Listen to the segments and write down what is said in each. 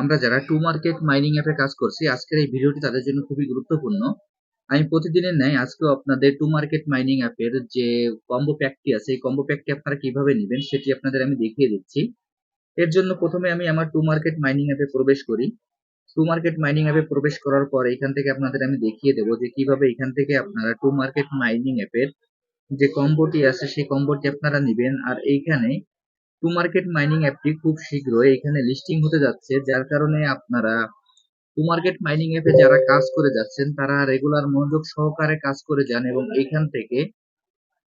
আমরা যারা two market mining অ্যাপে কাজ করছি, আজকের এই ভিডিওটি তাদের জন্য খুবই গুরুত্বপূর্ণ। আমি প্রতিদিনের ন্যায় আজকেও আপনাদের টু মার্কেট মাইনিং অ্যাপের যে কম্বো প্যাকটি আছে, এই কম্বো প্যাকটি আপনারা কীভাবে নেবেন সেটি আপনাদের আমি দেখিয়ে দিচ্ছি। এর জন্য প্রথমে আমি আমার টু মার্কেট মাইনিং অ্যাপে প্রবেশ করি। টু মার্কেট মাইনিং অ্যাপে প্রবেশ করার পর এখান থেকে আপনাদের আমি দেখিয়ে দেবো যে কীভাবে এখান থেকে আপনারা টু মার্কেট মাইনিং অ্যাপের যে কম্বোটি আছে, সেই কম্বোটি আপনারা নেবেন। আর এইখানে টু মার্কেট মাইনিং অ্যাপটি খুব শীঘ্রই এখানে লিস্টিং হতে যাচ্ছে, যার কারণে আপনারা টু মার্কেট মাইনিং অ্যাপে যারা কাজ করে যাচ্ছেন, তারা রেগুলার মনোযোগ সহকারে কাজ করে যান এবং এখান থেকে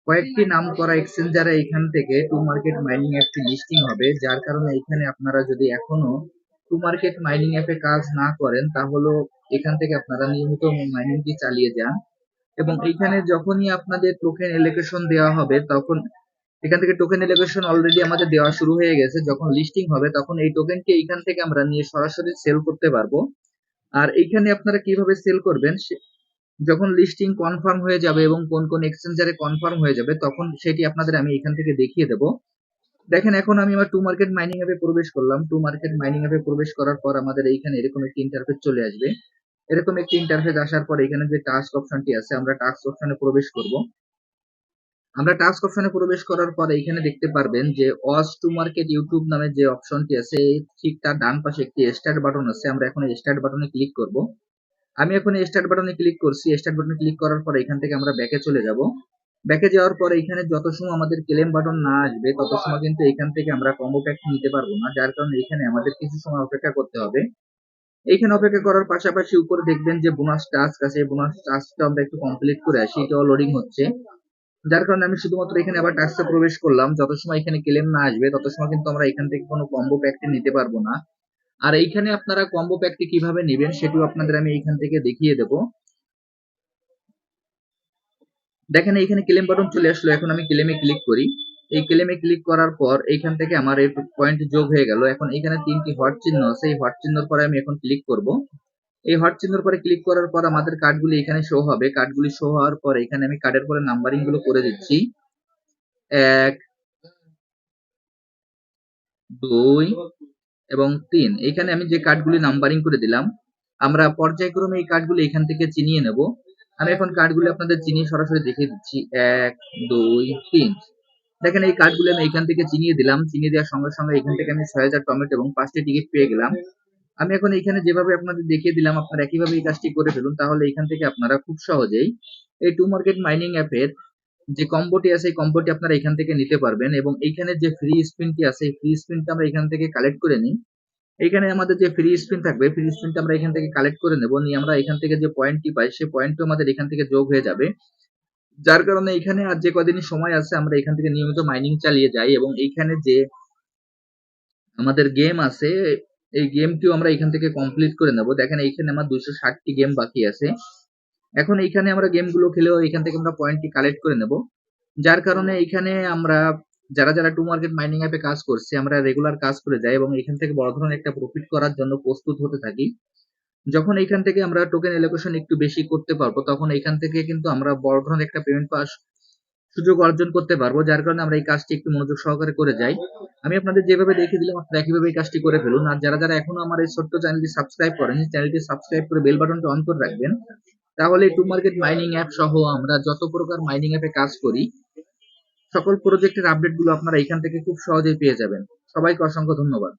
কয়েকটি নাম করা এক্সচেঞ্জারে এখান থেকে টু মার্কেট মাইনিং অ্যাপটি লিস্টিং হবে, যার কারণে এখানে আপনারা যদি এখনও টু মার্কেট মাইনিং অ্যাপে কাজ না করেন, তাহলে এখান থেকে আপনারা নিয়মিত মাইনিংটি চালিয়ে যান এবং এখানে যখনই আপনাদের টোকেন এলোকেশন দেওয়া হবে, তখন এখান থেকে টোকেন এলোকেশন অলরেডি আমাদের দেওয়া শুরু হয়ে গেছে। যখন লিস্টিং হবে, তখন এই টোকেনটি এইখান থেকে আমরা নিয়ে সরাসরি সেল করতে পারব। আর এইখানে আপনারা কীভাবে সেল করবেন? যখন লিস্টিং কনফার্ম হয়ে যাবে এবং কোন কোন এক্সচেঞ্জারে কনফার্ম হয়ে যাবে, তখন সেটি আপনাদের আমি এখান থেকে দেখিয়ে দেব। দেখেন, এখন আমি আমার টু মার্কেট মাইনিং অ্যাপে প্রবেশ করলাম। টু মার্কেট মাইনিং অ্যাপে প্রবেশ করার পর আমাদের এইখানে এরকম একটি ইন্টারফেস চলে আসবে। এরকম একটি ইন্টারফেস আসার পর এখানে যে টাস্ক অপশনটি আছে, আমরা টাস্ক অপশনে প্রবেশ করব। আমরা টাস্ক অপশনে প্রবেশ করার পরে এখানে দেখতে পারবেন যে ওয়াচ টু মার্কেট ইউটিউব নামে যে অপশনটি আছে ঠিক তার ডান পাশে একটি স্টার্ট বাটন আছে, আমরা এখন স্টার্ট বাটনে ক্লিক করব। আমি এখন স্টার্ট বাটনে ক্লিক করছি স্টার্ট বাটনে ক্লিক করার পর এখান থেকে আমরা ব্যাকে চলে যাব। ব্যাকে যাওয়ার পরে এখানে যত সময় আমাদের ক্লেম বাটন না আসবে, তত সময় কিন্তু এখান থেকে আমরা কম্বো প্যাক নিতে পারব না, যার কারণে এখানে আমাদের কিছু সময় অপেক্ষা করতে হবে। এইখানে অপেক্ষা করার পাশাপাশি উপরে দেখবেন যে বোনাস টাস্ক আছে বোনাস টাস্কটা আমরা একটু কমপ্লিট করে আসি, এটাও লোডিং হচ্ছে। যার কারণে আমি শুধুমাত্র এখানে আবার টাস্কে প্রবেশ করলাম। যত সময় এখানে ক্লেম না আসবে, তত সময় কিন্তু আমরা এখান থেকে কোনো কম্বো প্যাকটি নিতে পারব না। আর এইখানে আপনারা কম্বো প্যাকটি কীভাবে নেবেন, সেটিও আপনাদের আমি এইখান থেকে দেখিয়ে দেব। দেখেন, এইখানে ক্লেম বাটন চলে আসলো। এখন আমি ক্লেমে ক্লিক করি। এই ক্লেমে ক্লিক করার পর এইখান থেকে আমার এই পয়েন্ট যোগ হয়ে গেল। এখন এখানে তিনটি হট চিহ্ন আছে। এই হট চিহ্নর পরে আমি এখন ক্লিক করব। এই হট চিহ্নর পরে ক্লিক করার পর আমাদের কার্ডগুলি এখানে শো হবে। কার্ডগুলি শো হওয়ার পর এখানে আমি কার্ডের পরে নাম্বারিংগুলো করে দিচ্ছি। এক, দুই এবং তিন। এখানে আমি যে কার্ডগুলি নাম্বারিং করে দিলাম, আমরা পর্যায়ক্রমে এই কার্ডগুলি এখান থেকে চিনিয়ে নেব। আমি এখন কার্ডগুলি আপনাদের চিনিয়ে সরাসরি দেখিয়ে দিচ্ছি। এক, দুই, তিন। দেখেন এই কার্ডগুলি আমি এখান থেকে চিনিয়ে দিলাম। চিনিয়ে দেওয়ার সঙ্গে সঙ্গে এখান থেকে আমি ছয় হাজার টমেটো এবং পাঁচটি টিকিট পেয়ে গেলাম। আমি এখন এখানে যেভাবে আপনাদের দেখিয়ে দিলাম, আপনারা একইভাবে এই কাজটি করে ফেলুন, তাহলে এখান থেকে আপনারা খুব সহজেই এই টু মার্কেট মাইনিং অ্যাপের যে কম্বোটি আছে, এই কম্বোটি আপনারা এখান থেকে নিতে পারবেন এবং এইখানে যে ফ্রি স্পিনটি আছে, এই ফ্রি স্পিনটা আমরা এখান থেকে কালেক্ট করে নিই। এখানে আমাদের যে ফ্রি স্পিন থাকবে ফ্রি স্পিনটা আমরা এখান থেকে কালেক্ট করে নেব, নিয়ে আমরা এখান থেকে যে পয়েন্টটি পাই, সেই পয়েন্টও আমাদের এখান থেকে যোগ হয়ে যাবে। যার কারণে এখানে আর যে কদিন সময় আছে, আমরা এখান থেকে নিয়মিত মাইনিং চালিয়ে যাই এবং এইখানে যে আমাদের গেম আছে এই গেমটিও আমরা এখান থেকে কমপ্লিট করে নেব। দেখেন এইখানে আমার দুইশো ষাটটি গেম বাকি আছে। এখন এইখানে আমরা গেমগুলো খেলেও এখান থেকে আমরা পয়েন্টটি কালেক্ট করে নেব। যার কারণে এখানে আমরা, যারা যারা টু মার্কেট মাইনিং অ্যাপে কাজ করছে, আমরা রেগুলার কাজ করে যাই এবং এখান থেকে বড় ধরনের একটা প্রফিট করার জন্য প্রস্তুত হতে থাকি। যখন এখান থেকে আমরা টোকেন এলোকেশন একটু বেশি করতে পারব, তখন এখান থেকে কিন্তু আমরা বড় ধরনের একটা পেমেন্ট পাস সুযোগ অর্জন করতে পারব, যার কারণে আমরা এই কাজটি একটু মনোযোগ সহকারে করে যাই। আমি আপনাদের যেভাবে দেখিয়ে দিলাম, আপনারা একইভাবে এই কাজটি করে ফেলুন। আর যারা যারা এখনও আমার এই ছোট্ট চ্যানেলটি সাবস্ক্রাইব করেন চ্যানেলটি সাবস্ক্রাইব করে বেল বাটনটা অন করে রাখবেন। তাহলে টু মার্কেট মাইনিং অ্যাপ সহ আমরা যত প্রকার মাইনিং অ্যাপে কাজ করি, সকল প্রজেক্টের আপডেটগুলো আপনারা এখান থেকে খুব সহজেই পেয়ে যাবেন। সবাইকে অসংখ্য ধন্যবাদ।